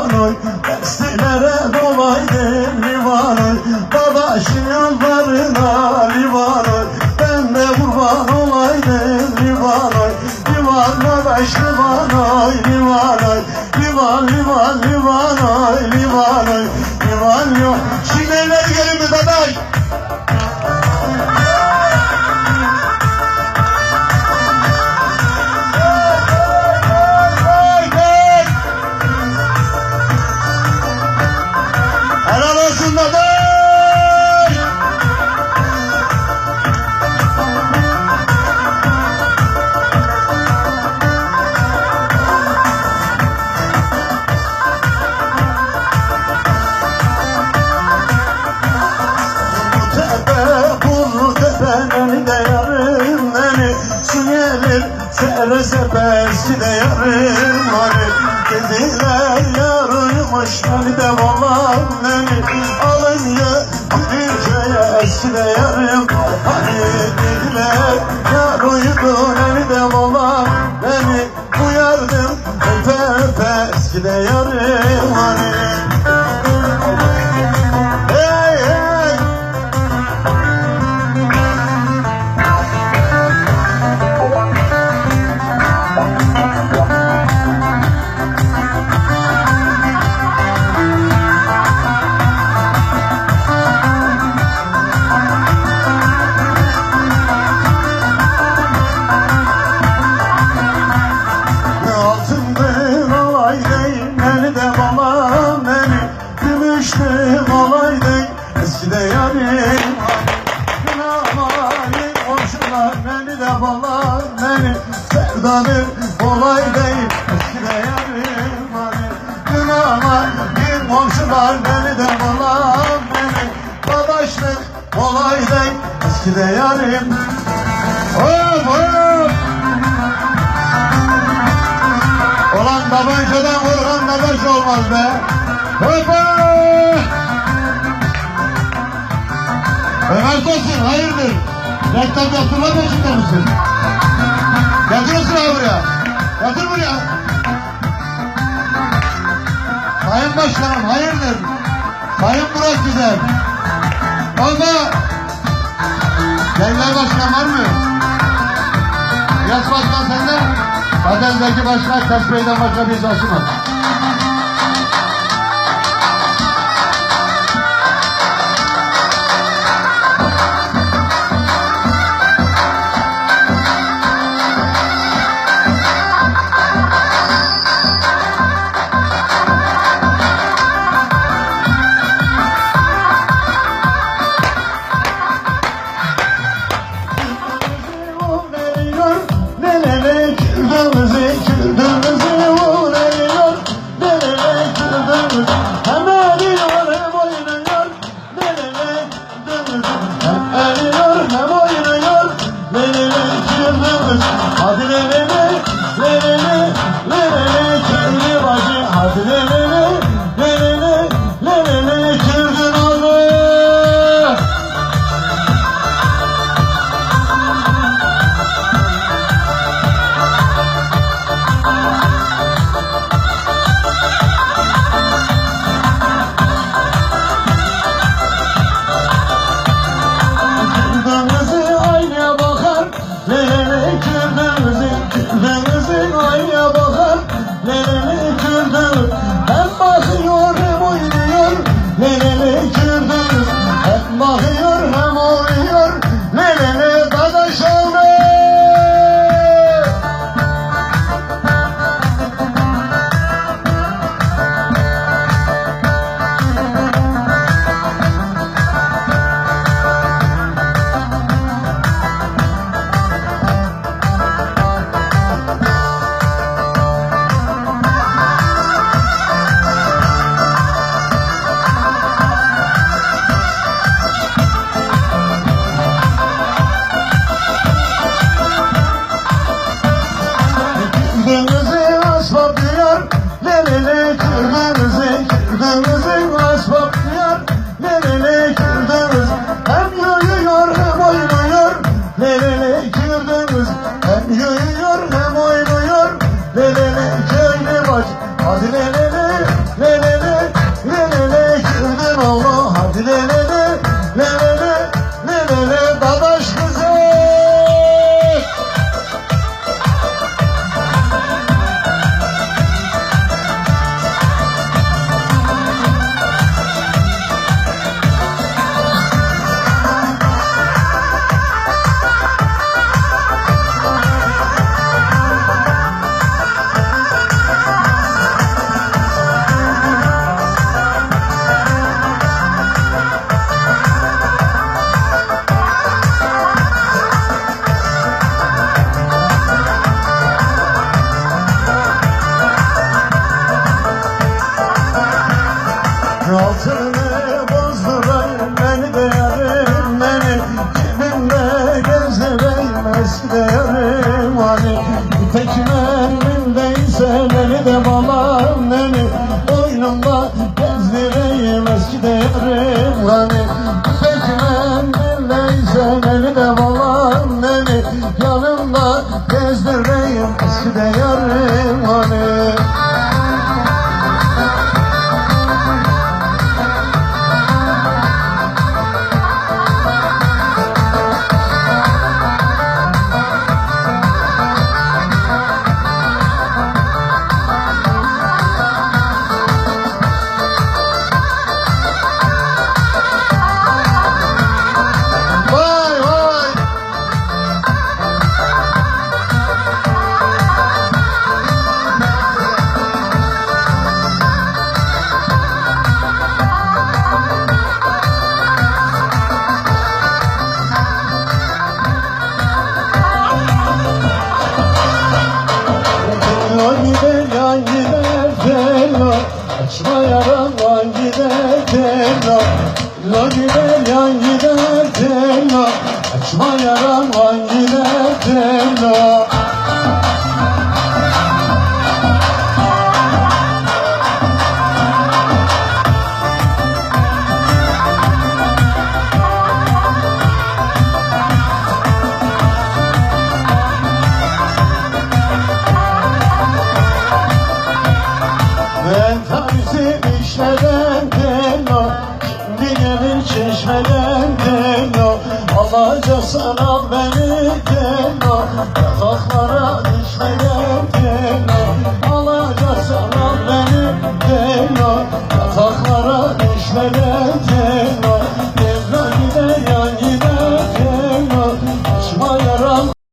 oy Terstilere dolaydım livanı Dadaşın yanlarına livanı Ben de kurban olaydım livanı Livan dadaş livan oy livan oy Livan livan livan oy livan oy. Livan yok. Şimdi evler gelin mi dadaş. Gelir sere sepe eski de yarım hani Dediler yar uyumuş beni de vallahi beni Alın ya bir köye eski de yarım Hani dediler yar uyudu beni de vallahi beni Uyardım. Öpe öpe eski de yarım Sevdanın olay değil Eskide yarim hani Günahmayı komşular Beni de bala beni Dadaşlık olay değil Eskide yarim Hop hop Ulan tabancadan vurgan dadaş olmaz be. Hoppa! Ömer Tosun hayırdır? Reklam yaptırma peşinde misin? O silahı buraya. Getir buraya. Sayın Başkanım hayırdır? Sayın Murat Güzel. Olma. Genel Başkan var mı? Yaz Başkan sende. Zaten Zeki Başkan Taş Bey'den başka bir taşımaz. I'm Dedem olan beni canım Kaçma yarandan gider tella La gider yan gider tella Kaçma yarandan gider tella